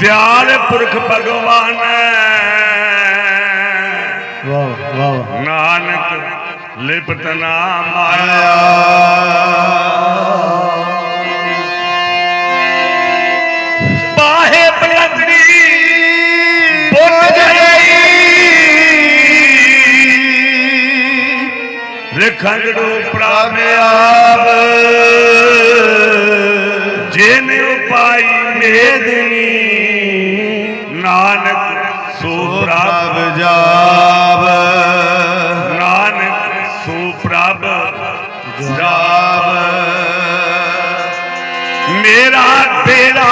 ਦਿਆਲ ਪੁਰਖ ਭਗਵਾਨ। ਨਾਨਕ ਲਿਪਤ ਨਾ ਮਾਇਆ ਬਾਹੇ ਬਲੰਦੀ ਬੁੱਟ ਗਈ ਰਖੰਡ ਰੂਪ ਉਪਾਈ ਮੇਦਨੀ ਸਭ ਜਾਵ। ਨਾਨਕ ਸੋ ਪ੍ਰਭ ਜਾਵ। ਮੇਰਾ ਤੇਰਾ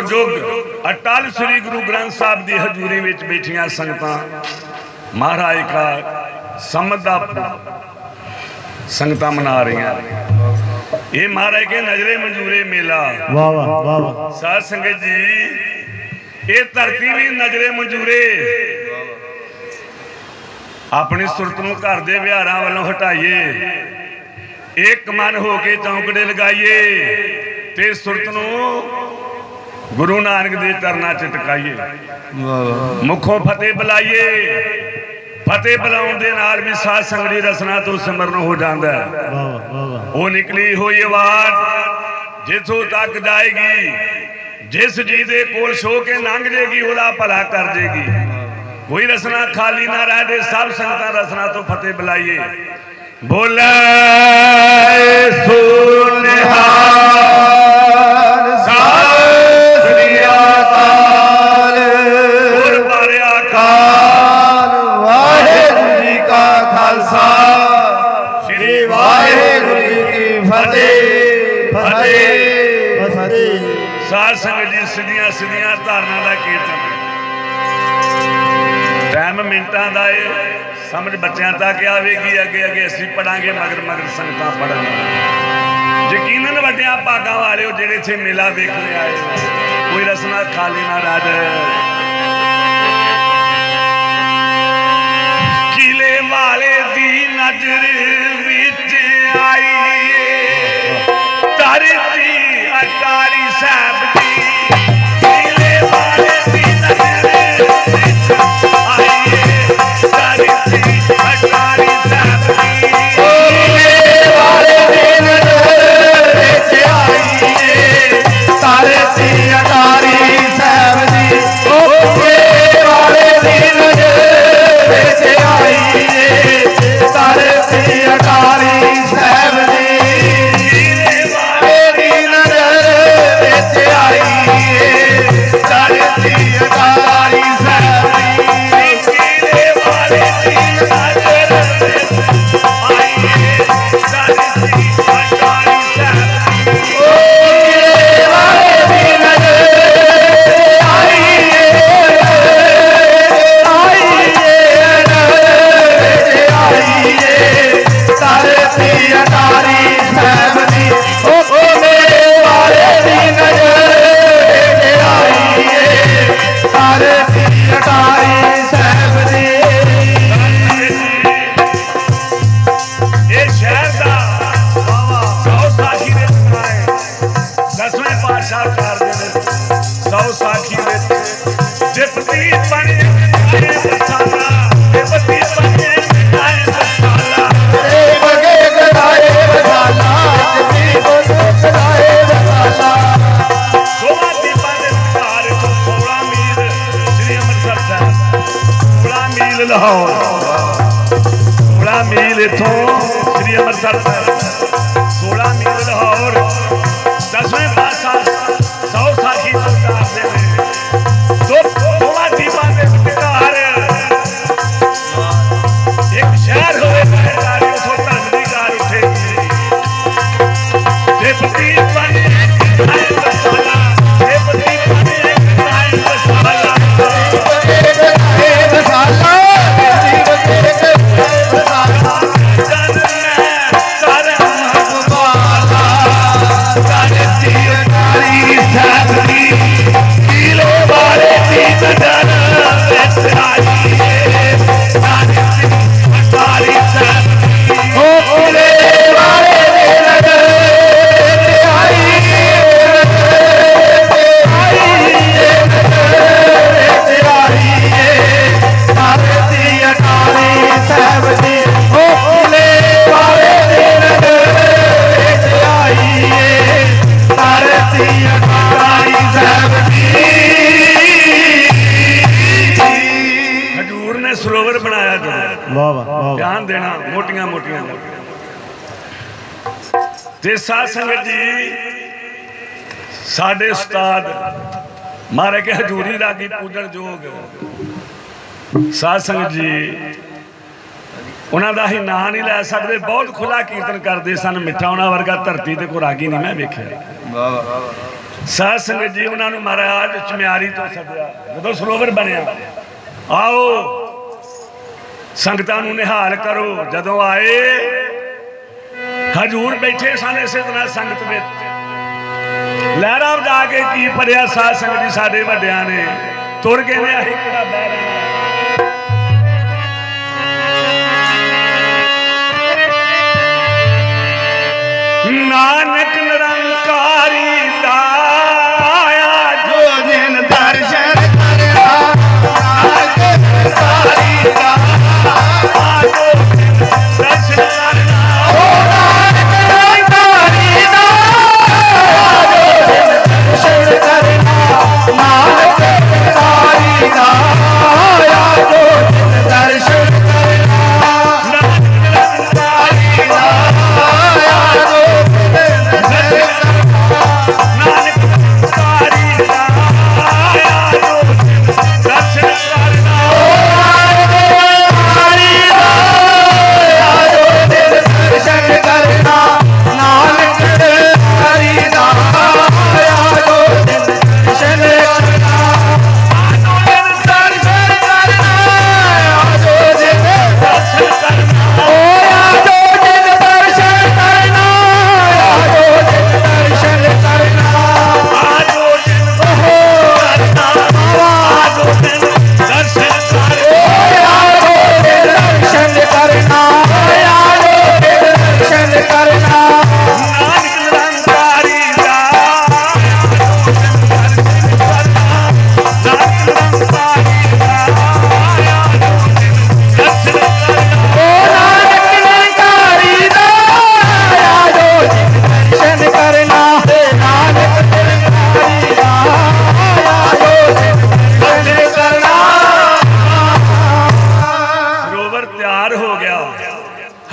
ਜੁਗੋ ਜੁਗ ਅਟਲ ਸ੍ਰੀ ਗੁਰੂ ਗ੍ਰੰਥ ਸਾਹਿਬ ਦੀ ਹਜ਼ੂਰੀ ਵਿੱਚ ਬੈਠੀਆਂ ਸੰਗਤਾਂ ਮਹਾਰਾਜ ਦਾ ਸਮਝਦਾ ਸੰਗਤਾਂ ਮਨਾ ਰਹੀਆਂ। ਇਹ ਮਹਾਰਾਜ ਕੇ ਨਜ਼ਰੇ ਮਨਜ਼ੂਰੇ ਮੇਲਾ। ਵਾਹ ਵਾਹ ਵਾਹ। ਸਾਧ ਸੰਗਤ ਜੀ ਇਹ ਧਰਤੀ ਵੀ ਨਜ਼ਰੇ ਮਨਜ਼ੂਰੇ। ਆਪਣੀ ਸੁਰਤ ਨੂੰ ਘਰ ਦੇ ਵਿਹਾਰਾਂ ਵੱਲੋਂ ਹਟਾਈਏ। ਇੱਕ ਮਨ ਹੋ ਕੇ ਚੌਂਕੜੇ ਲਗਾਈਏ ਤੇ ਸੁਰਤ ਨੂੰ ਗੁਰੂ ਨਾਨਕ ਦੇ ਚਰਨਾਂ 'ਚ ਟਿਕਾਈਏ। ਮੁਖੋਂ ਫਤਿਹ ਬੁਲਾਈਏ। ਫਤਿਹ ਬੁਲਾਉਣ ਦੇ ਨਾਲ ਵੀ ਸਾਧ ਸੰਗਤ ਰਸਨਾ ਤੋਂ ਸਿਮਰਨ ਹੋ ਜਾਂਦਾ ਹੈ। ਉਹ ਨਿਕਲੀ ਹੋਈ ਆਵਾਜ਼ ਜਿੱਥੋਂ ਤੱਕ ਜਾਏਗੀ, ਜਿਸ ਜੀ ਦੇ ਕੋਲ ਸੋ ਕੇ ਲੰਘ ਜੇਗੀ, ਉਹਦਾ ਭਲਾ ਕਰ ਜੇਗੀ। ਕੋਈ ਰਸਨਾ ਖਾਲੀ ਨਾ ਰਹਿ ਦੇ ਸਭ ਸੰਗਤਾਂ ਰਸਨਾ ਤੋਂ ਫਤਿਹ ਬੁਲਾਈਏ। ਬੋਲੇ ਸਮਝ ਬੱਚਿਆਂ ਤੱਕ ਆਵੇਗੀ ਅੱਗੇ ਅੱਗੇ ਅਸੀਂ ਪੜਾਂਗੇ, ਮਗਰ ਮਗਰ ਸੰਗਤਾਂ ਪੜਾਂਗੇ ਯਕੀਨਨ ਵੱਡਿਆਂ ਭਾਗਾਂ ਵਾਲਿਓ ਜਿਹੜੇ ਇੱਥੇ ਮੇਲਾ ਵੇਖਣ ਆਏ ਕੋਈ ਰਸਨਾ ਖਾਲੀ ਨਾ ਰਹਿ ਕਿਲੇ ਵਾਲੇ ਦੀ ਨਜ਼ਰ ਵਿੱਚ ਆਈ ਧਰਤੀ ਅਟਾਰੀ ਸਾਹਿਬ ਤੇ ਸਾਧ ਸੰਗਤ ਜੀ, ਸਾਡੇ ਉਸਤਾਦ ਮਾਰੇ ਕੇ ਹਜੂਰੀ ਰਾਗੀ ਪੂਜਣ ਜੋਗ। ਸਾਧ ਸੰਗਤ ਜੀ, ਉਹਨਾਂ ਦਾ ਹੀ ਨਾਂ ਨਹੀਂ ਲੈ ਸਕਦੇ, ਬਹੁਤ ਖੁੱਲਾ ਕੀਰਤਨ ਕਰਦੇ ਸਨ, ਮਿੱਠਾ ਉਹਨਾਂ ਵਰਗਾ ਧਰਤੀ ਤੇ ਕੋਈ ਰਾਗੀ ਨਹੀਂ ਮੈਂ ਵੇਖਿਆ। ਵਾਹ ਵਾਹ ਸਾਧ ਸੰਗਤ ਜੀ, ਉਹਨਾਂ ਨੂੰ ਮਹਾਰਾਜ ਚਮਿਆਰੀ ਤੋਂ ਸੱਦਿਆ, ਜਦੋਂ ਸਰੋਵਰ ਬਣਿਆ, ਆਓ, ਸੰਗਤਾਂ ਨੂੰ ਨਿਹਾਲ ਕਰੋ, ਜਦੋਂ ਆਏ ਹਜੂਰ ਬੈਠੇ ਸਨ ਇਸੇ ਤਰ੍ਹਾਂ ਸੰਗਤ ਵਿੱਚ। ਲਹਿਰਾ ਵਜਾ ਕੇ ਕੀ ਪੜਿਆ ਸਾਧ ਸੰਗਤ ਜੀ ਸਾਡੇ ਵੱਡਿਆਂ ਨੇ। ਤੁਰ ਕੇ ਨੇ ਅਸੀਂ ਕਿਹੜਾ ਬਹਿ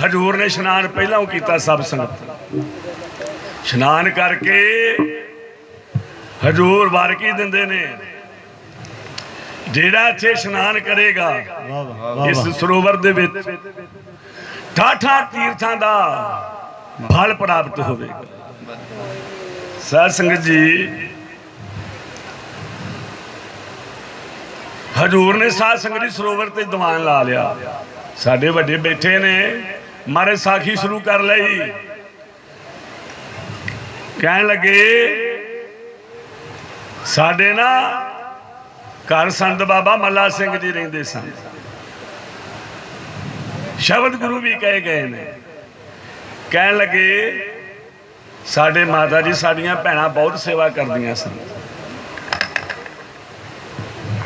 ਹਜੂਰ ਨੇ ਇਸ਼ਨਾਨ ਪਹਿਲਾਂ ਹੀ ਕੀਤਾ ਸਭ ਸੰਗਤ। ਇਸ਼ਨਾਨ ਕਰਕੇ ਹਜੂਰ ਵਾਰਕੀ ਦਿੰਦੇ ਨੇ। ਜਿਹੜਾ ਇੱਥੇ ਇਸ਼ਨਾਨ ਕਰੇਗਾ, ਇਸ ਸਰੋਵਰ ਦੇ ਵਿੱਚ ਠਾਠਾ ਤੀਰਥਾਂ ਦਾ ਫਲ ਪ੍ਰਾਪਤ ਹੋਵੇਗਾ। ਸਾਧ ਸੰਗਤ ਜੀ, ਹਜੂਰ ਨੇ ਸਾਧ ਸੰਗਤ ਜੀ ਸਰੋਵਰ ਤੇ ਦੀਵਾਨ ਲਾ ਲਿਆ। ਸਾਡੇ ਵੱਡੇ ਬੈਠੇ ਨੇ। ਮਾਰੇ ਸਾਖੀ ਸ਼ੁਰੂ ਕਰ ਲਈ। ਕਹਿਣ ਲੱਗੇ, ਸਾਡੇ ਨਾ ਘਰ ਸੰਤ ਬਾਬਾ ਮੱਲਾ ਸਿੰਘ ਜੀ ਰਹਿੰਦੇ ਸਨ। ਸ਼ਬਦ ਗੁਰੂ ਵੀ ਕਹੇ ਗਏ ਨੇ। ਕਹਿਣ ਲੱਗੇ, ਸਾਡੇ ਮਾਤਾ ਜੀ ਸਾਡੀਆਂ ਭੈਣਾਂ ਬਹੁਤ ਸੇਵਾ ਕਰਦੀਆਂ ਸਨ।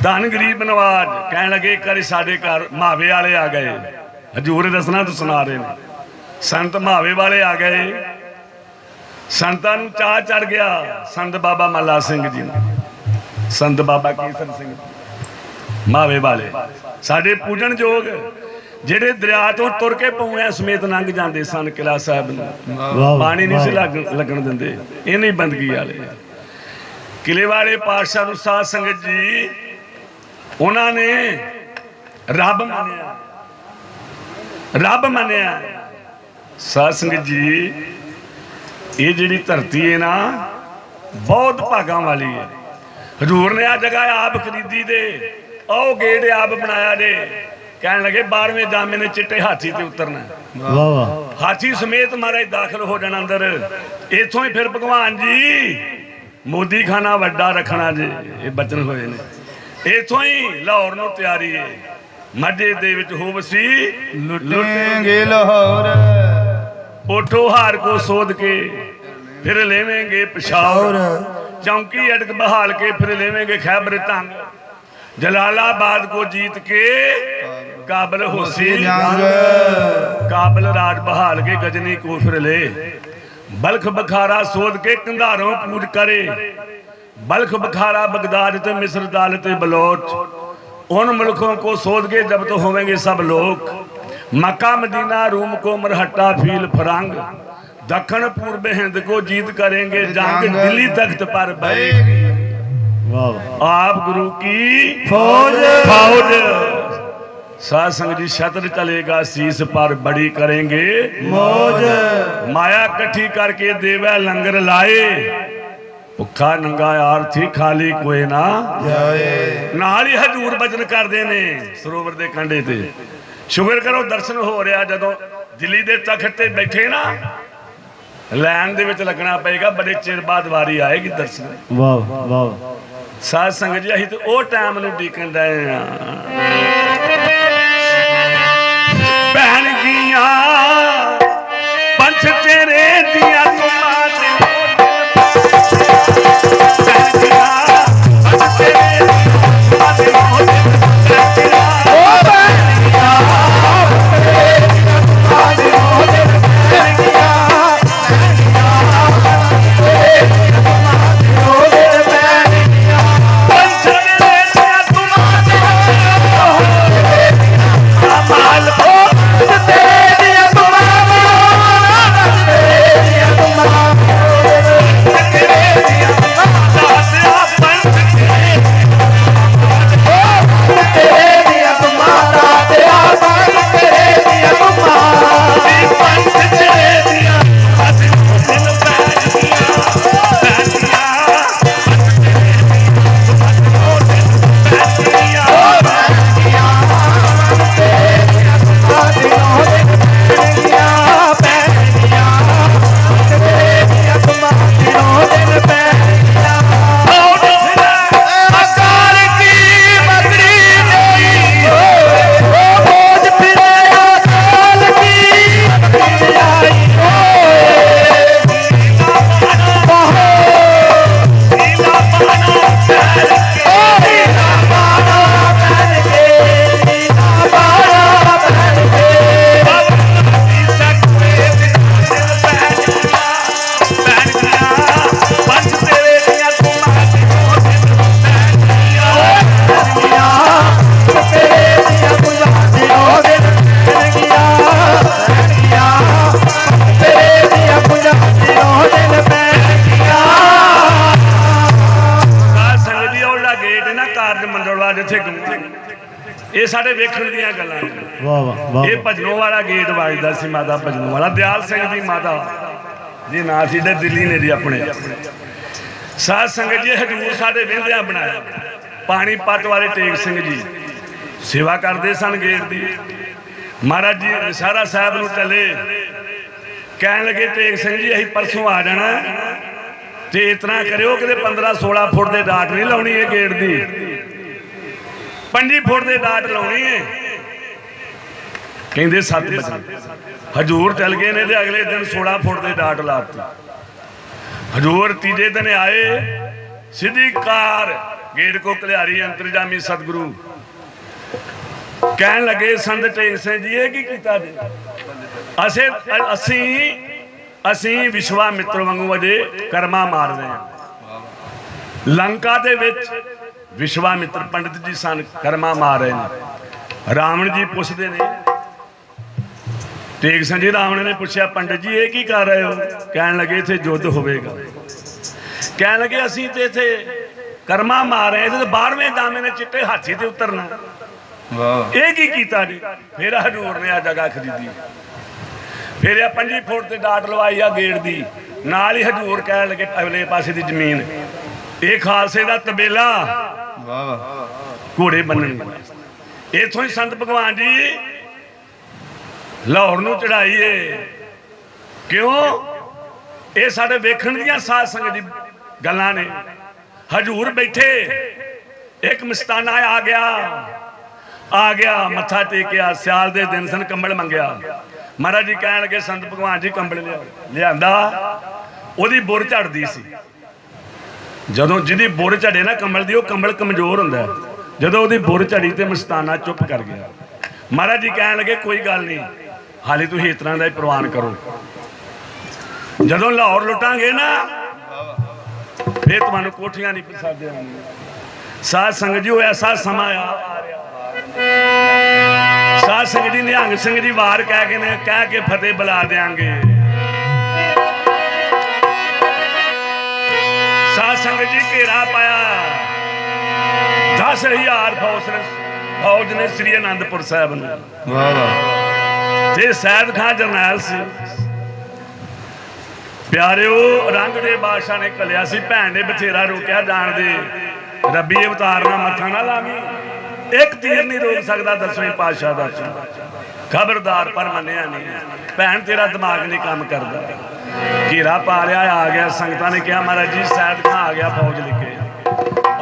ਧਨ ਗਰੀਬ ਨਵਾਜ, ਕਹਿਣ ਲੱਗੇ, ਇੱਕ ਸਾਡੇ ਘਰ ਮਾਵੇ ਵਾਲੇ ਆ ਗਏ। ਹਜੂਰ ਰਸਨਾ ਤੋਂ ਸੁਣਾ ਰਹੇ ਨੇ। ਸੰਤ ਮਾਵੇ ਵਾਲੇ ਆ ਗਏ। ਸੰਤਾਂ ਨੂੰ ਚਾਹ ਚੜ ਗਿਆ ਸੰਤ ਬਾਬਾ ਮੱਲਾ ਸਿੰਘ ਜੀ ਨੂੰ। ਸੰਤ ਬਾਬਾ ਕੇਸਰ ਸਿੰਘ ਮਾਵੇ ਵਾਲੇ। ਸਾਡੇ ਪੂਜਣ ਯੋਗ ਜਿਹੜੇ ਦਰਿਆ ਤੋਂ ਤੁਰ ਕੇ ਪੌਂਿਆਂ ਸਮੇਤ ਲੰਘ ਜਾਂਦੇ ਸਨ ਕਿਲਾ ਸਾਹਿਬ ਨੂੰ। ਪਾਣੀ ਨਹੀਂ ਸੀ ਲੱਗ- ਲੱਗਣ ਦਿੰਦੇ। ਇਹ ਨਹੀਂ ਬੰਦਗੀ ਵਾਲੇ। ਕਿਲੇ ਵਾਲੇ ਪਾਤਸ਼ਾਹ ਨੂੰ ਸਾਧ ਸੰਗਤ ਜੀ ਉਹਨਾਂ ਨੇ ਰੱਬ ਮੰਨਿਆ। ਰੱਬ ਮੰਨਿਆ। ਸਾਧ ਸੰਗਤ ਜੀ ਇਹ ਜਿਹੜੀ ਧਰਤੀ ਹੈ ਨਾ ਬਹੁਤ ਭਾਗਾਂ ਵਾਲੀ ਹੈ। ਹਜੂਰ ਨੇ ਆ ਜਗ੍ਹਾ ਆਪ ਖਰੀਦੀ ਦੇ ਉਹ ਗੇਟ ਆਪ ਬਣਾਇਆ ਜੇ ਕਹਿਣ ਲੱਗੇ 12ਵੇਂ ਜਾਮੇ ਨੇ ਚਿੱਟੇ ਹਾਥੀ ਤੇ ਉਤਰਨਾ। ਵਾਹ ਵਾਹ। ਹਾਥੀ ਸਮੇਤ ਮਹਾਰਾਜ ਦਾਖਲ ਹੋ ਜਾਣ ਅੰਦਰ। ਇੱਥੋਂ ਹੀ ਫਿਰ ਭਗਵਾਨ ਜੀ ਮੋਦੀ ਖਾਨਾ ਵੱਡਾ ਰੱਖਣਾ ਜੇ ਇਹ ਬਚਨ ਹੋਏ ਨੇ। ਇੱਥੋਂ ਹੀ ਲਾਹੌਰ ਨੂੰ ਤਿਆਰੀ ਹੈ। ਮਾਝੇ ਦੇ ਵਿੱਚ ਹੋ ਵਸੀ ਲੁੱਟੇਂਗੇ ਲਾਹੌਰ। ਉਠੋ ਹਾਰ ਕੋ ਸੋਧ ਕੇ ਫਿਰ ਲੈਵੇਂਗੇ ਪਿਸ਼ਾਵਰ ਚੌਂਕੀ ਅਟਕ ਬਹਾਲ ਕੇ ਫਿਰ ਲੈਵੇਂਗੇ ਖੈਬਰ ਤੰਗ। ਜਲਾਲਾਬਾਦ ਕੋ ਜੀਤ ਕੇ ਕਾਬਲ ਹੋਸੀ ਜੰਗ ਕਾਬਲ ਰਾਜ ਬਹਾਲ ਕੇ ਗਜਨੀ ਕੋ ਫਿਰ ਲੈ। ਬਲਖ ਬਖਾਰਾ ਸੋਧ ਕੇ ਕੰਧਾਰੋਂ ਪੂਜ ਕਰੇ। ਬਲਖ ਬਖਾਰਾ ਬਗਦਾਦ ਤੇ ਮਿਸਰ ਦਾਲ ਤੇ ਬਲੋਚ। उन मुल्कों को सोध के जब्त तो होंगे सब लोग मक्का मदीना रूम को मरहट्टा फील फरंग दक्षिण पूर्व हिंद को जीत करेंगे जंग दिल्ली तख्त पर बैठेगी ਆਪ ਗੁਰੂ ਕੀ ਫੌਜ ਫੌਜ ਸਾਧ ਸੰਗਤ ਜੀ ਛਤਰ ਚਲੇਗਾ ਸੀਸ ਪਰ ਬੜੀ ਕਰਾਂਗੇ ਮੋਜ ਮਾਇਆ ਇਕੱਠੀ ਕਰਕੇ ਦੇਵਾ ਲੰਗਰ ਲਾਏ ਭੁੱਖਾ ਨੰਗਾ ਆਰਥੀ ਖਾਲੀ ਕੋਏ ਨਾ। ਜਾਏ। ਨਾਲ ਹੀ ਹਜੂਰ ਬਚਨ ਕਰਦੇ ਨੇ ਸਰੋਵਰ ਦੇ ਕੰਢੇ ਤੇ। ਸ਼ੁਕਰ ਕਰੋ ਦਰਸ਼ਨ ਹੋ ਰਿਹਾ ਜਦੋਂ ਦਿੱਲੀ ਦੇ ਤਖਤ ਤੇ ਬੈਠੇ ਨਾ ਲਾਈਨ ਦੇ ਵਿੱਚ ਲੱਗਣਾ ਪਏਗਾ ਬੜੇ ਚਿਰ ਬਾਅਦ ਵਾਰੀ ਆਏਗੀ ਦਰਸ਼ਨ। ਵਾਹ ਵਾਹ। ਸਾਧ ਸੰਗਤ ਜੀ ਅਸੀਂ ਤੇ ਉਹ ਟਾਈਮ ਨੂੰ ਡੀਕਣ ਡਏ ਆ। ਭੈਣ ਜੀਆਂ ਪੰਛ ਤੇਰੇ ਦੀਆਂ ਗੇਟ ਸੀ ਮਾਤਾ ਭਜਨੋਂ ਵਾਲਾ, ਦਿਆਲ ਸਿੰਘ ਦੀ ਮਾਤਾ। ਜੀ, ਨਾਂ ਸੀ ਤੇ ਦਿੱਲੀ ਨੇ ਜੀ ਆਪਣੇ। ਸਾਧ ਸੰਗਤ ਜੀ ਹਜੂਰ ਸਾਡੇ ਵਹਿੰਦਿਆਂ ਬਣਾਇਆ। ਪਾਣੀ ਪੱਟ ਵਾਲੇ ਟੇਕ ਸਿੰਘ ਜੀ, ਸੇਵਾ ਕਰਦੇ ਸਨ ਗੇਟ ਦੀ। ਮਹਾਰਾਜ ਜੀ, ਵਿਸਾਰਾ ਸਾਹਿਬ ਨੂੰ ਚੱਲੇ। ਕਹਿਣ ਲੱਗੇ, ਟੇਕ ਸਿੰਘ ਜੀ, ਅਸੀਂ ਪਰਸੋਂ ਆ ਜਾਣਾ ਤੇ ਇਤਨਾ ਕਰਿਓ, ਕਿਤੇ 15 16 ਫੁੱਟ ਦੇ ਡਾਟ ਨਹੀਂ ਲਾਉਣੀ ਇਹ ਗੇਟ ਦੀ। 25 ਫੁੱਟ ਦੇ ਡਾਟ ਲਾਉਣੀ ਹੈ। ਕਹਿੰਦੇ ਸੱਤ ਵਜੇ। ਹਜੂਰ ਚੱਲ ਗਏ ਨੇ ਤੇ ਅਗਲੇ ਦਿਨ 16 ਫੁੱਟ ਦੇ ਡਾਟ ਲਾਤੀ। ਹਜੂਰ ਤੀਜੇ ਦਿਨ ਆਏ, ਸਿੱਧੀ ਕਾਰ, ਗੇਟ ਕੋ ਕਲਿਆਰੀ ਅੰਤਰਜਾਮੀ ਸਤਿਗੁਰੂ। ਕਹਿਣ ਲੱਗੇ, ਸੰਤ ਟੇਕ ਸਿੰਘ ਜੀ, ਇਹ ਕੀ ਕੀਤਾ ਜੀ? ਅਸੀਂ ਅਸੀਂ ਅਸੀਂ ਵਿਸ਼ਵਾਮਿੱਤਰ ਵਾਂਗੂ ਅਜੇ ਕਰਮਾ ਮਾਰਦੇ ਹਾਂ। ਲੰਕਾ ਦੇ ਵਿੱਚ ਵਿਸ਼ਵਾ ਮਿੱਤਰ ਪੰਡਿਤ ਜੀ ਸਨ, ਕਰਮਾ ਮਾਰ ਰਹੇ ਨੇ। ਰਾਵਣ ਜੀ ਪੁੱਛਦੇ ਨੇ ਟੇਕ ਸਿੰਘ ਜੀ ਰਾਵਣ ਨੇ ਪੁੱਛਿਆ ਪੰਡਿਤ ਜੀ ਇਹ ਕੀ ਕਰ ਰਹੇ ਹੋ? ਕਹਿਣ ਲੱਗੇ ਇੱਥੇ ਯੁੱਧ ਹੋਵੇਗਾ। ਕਹਿਣ ਲੱਗੇ ਅਸੀਂ ਤੇ ਇੱਥੇ ਕਰਮਾ ਮਾਰ ਰਹੇ ਤੇ 12ਵੇਂ ਦਾਮੇ ਨੇ ਚਿੱਟੇ ਹਾਥੀ ਤੇ ਉਤਰਨਾ। ਵਾਹ। ਇਹ ਕੀ ਕੀਤਾ ਜੀ? ਫਿਰ ਹਜੂਰ ਨੇ ਆ ਜਗ੍ਹਾ ਖਰੀਦੀ। ਫਿਰ ਇਹ 25 ਫੁੱਟ ਤੇ ਡਾਟ ਲਵਾਈ ਆ ਗੇਟ ਦੀ। ਨਾਲ ਹੀ ਹਜੂਰ ਕਹਿਣ ਲੱਗੇ ਅਗਲੇ ਪਾਸੇ ਦੀ ਜ਼ਮੀਨ। ਇਹ ਖਾਲਸੇ ਦਾ ਤਬੇਲਾ। ਵਾਹ ਵਾਹ। ਘੋੜੇ ਬੰਨਣਗੇ ਇਥੋਂ ਹੀ ਸੰਤ ਭਗਵਾਨ ਜੀ ਲਾਹੌਰ ਨੂੰ ਚੜਾਈਏ ਕਿਉਂ? ਇਹ ਸਾਡੇ ਵੇਖਣ ਦੀਆਂ ਸਾਧ ਸੰਗਤ ਦੀ ਗੱਲਾਂ ਨੇ। ਹਜੂਰ ਬੈਠੇ। ਇੱਕ ਮਸਤਾਨਾ ਆ ਗਿਆ। ਆ ਗਿਆ, ਮੱਥਾ ਟੇਕਿਆ, ਸਿਆਲ ਦੇ ਦਿਨ ਸਨ, ਕੰਬਲ ਮੰਗਿਆ। ਮਹਾਰਾਜ ਜੀ ਕਹਿਣ ਲੱਗੇ, ਸੰਤ ਭਗਵਾਨ ਜੀ, ਕੰਬਲ ਲਿਆਓ ਲਿਆਂਦਾ। ਉਹਦੀ ਬੁਰ ਝੜਦੀ ਸੀ। ਜਦੋਂ ਜਿਹਦੀ ਬੁਰ ਝੜੇ ਨਾ ਕੰਬਲ ਦੀ, ਉਹ ਕੰਬਲ ਕਮਜ਼ੋਰ ਹੁੰਦਾ ਜਦੋਂ ਉਹਦੀ ਬੁਰ ਝੜੀ ਤੇ ਮਸਤਾਨਾ ਚੁੱਪ ਕਰ ਗਿਆ। ਮਹਾਰਾਜ ਜੀ ਕਹਿਣ ਲੱਗੇ, ਕੋਈ ਗੱਲ ਨਹੀਂ। ਹਾਲੇ ਤੁਸੀਂ ਇਸ ਤਰ੍ਹਾਂ ਦਾ ਹੀ ਪ੍ਰਵਾਨ ਕਰੋ। ਜਦੋਂ ਲਾਹੌਰ ਲੁੱਟਾਂਗੇ ਨਾ, ਫੇਰ ਤੁਹਾਨੂੰ ਕੋਠੀਆਂ ਨਹੀਂ ਪਸੰਦ ਸਾਧ ਸੰਗਤ ਜੀ, ਉਹ ਐਸਾ ਸਮਾਂ ਆ। ਸਾਧ ਸੰਗਤ ਜੀ, ਨਿਹੰਗ ਸਿੰਘ ਜੀ, ਵਾਰ ਕਹਿ ਕੇ ਨੇ, ਕਹਿ ਕੇ ਫਤਿਹ ਬੁਲਾ ਦੇਾਂਗੇ ਸਾਧ ਸੰਗਤ ਜੀ, ਘੇਰਾ ਪਾਇਆ। 10000 ਫੌਜ ਨੇ ਫੌਜ ਨੇ ਸ੍ਰੀ ਅਨੰਦਪੁਰ ਸਾਹਿਬ ਨੂੰ। ਵਾਹ ਵਾਹ। ਤੇ ਸੈਦ ਖਾਨ ਜਰਨੈਲ ਸੀ, ਪਿਆਰਿਓ, ਰੰਗ ਬਾਦਸ਼ਾਹ ਨੇ ਕਲਿਆ ਸੀ, ਭੈਣ ਨੇ ਬਥੇਰਾ ਰੋਕਿਆ ਜਾਣ ਦੇ। ਰੱਬੀ ਅਵਤਾਰ ਨਾਲ ਮੱਥਾ ਨਾ ਲਾਵੀਂ। ਇੱਕ ਤੀਰ ਨਹੀਂ ਰੋਕ ਸਕਦਾ ਦਸਵੇਂ ਪਾਤਸ਼ਾਹ ਦਾ ਖਬਰਦਾਰ ਪਰ ਮੰਨਿਆ ਨਹੀਂ। ਭੈਣ, ਤੇਰਾ ਦਿਮਾਗ ਨਹੀਂ ਕੰਮ ਕਰਦਾ। ਘੇਰਾ ਪਾ ਲਿਆ, ਆ ਗਿਆ। ਸੰਗਤਾਂ ਨੇ ਕਿਹਾ, ਮਹਾਰਾਜ ਜੀ ਸੈਦ ਖਾਂ ਆ ਗਿਆ ਫੌਜ ਲਿਖੇ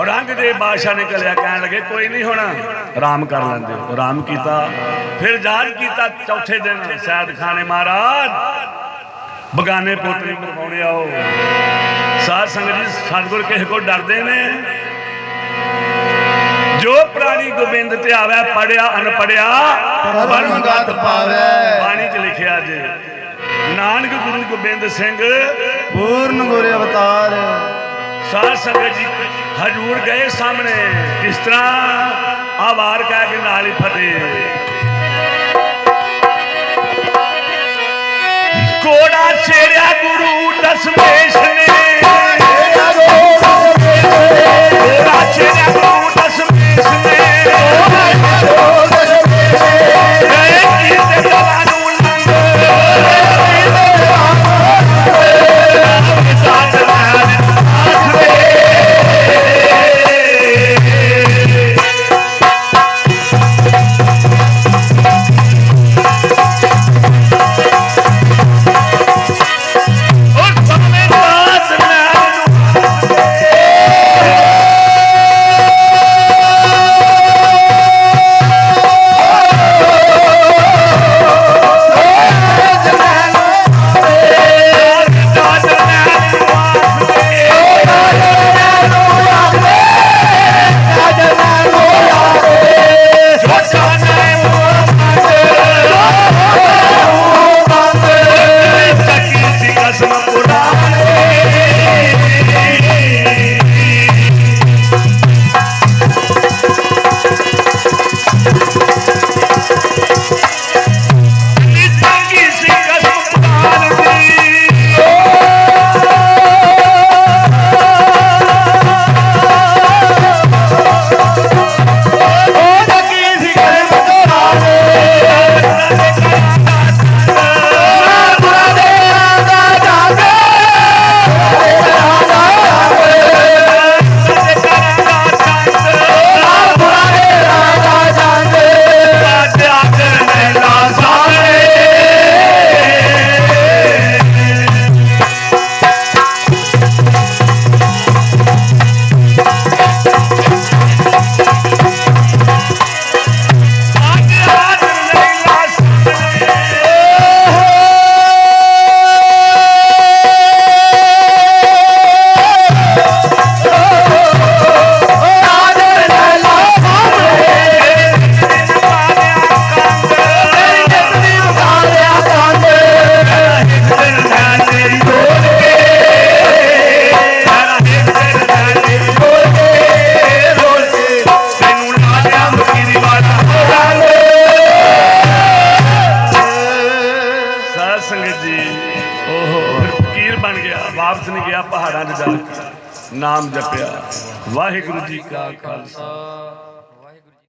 ਕੇ ਬਾਦਸ਼ਾਹ ਨੇ ਕਲਿਆ ਕਹਿਣ ਲੱਗੇ, ਕੋਈ ਨਹੀਂ ਹੁਣ। ਆਰਾਮ ਕਰ ਲੈਂਦੇ ਆਰਾਮ ਕੀਤਾ, ਫਿਰ ਜਾਜ ਕੀਤਾ ਚੌਥੇ ਦਿਨ। ਸੈਦ ਖਾਨ ਮਹਾਰਾਜ, ਬਗਾਨੇ ਪੁੱਤ ਮਰਵਾਉਣੇ ਆਓ। ਸਾਧ ਸੰਗਤ ਜੀ, ਸਤਿਗੁਰ ਕਿਸੇ ਕੋ ਡਰਦੇ ਨੇ? ਜੋ ਪ੍ਰਾਣੀ ਗੋਬਿੰਦ ਤੇ ਆਵੇ, ਪੜਿਆ, ਅਨਪੜਿਆ ਪਰਮ ਗਤ ਪਾਵੇ। ਬਾਣੀ ਚ ਲਿਖਿਆ ਜੇ, ਨਾਨਕ ਗੁਰੂ ਗੋਬਿੰਦ ਸਿੰਘ, ਪੂਰਨ ਗੁਰ ਅਵਤਾਰ। ਸਾਧ ਸੰਗਤ ਜੀ, ਹਜੂਰ ਗਏ ਸਾਹਮਣੇ। ਕਿਸ ਤਰ੍ਹਾਂ ਆਵਾਰ ਕਹਿ ਕੇ ਨਾਲ ਹੀ ਫਤਿਹ। ਕੋੜਾ ਛੇੜਿਆ ਗੁਰੂ ਦਸਮੇਸ਼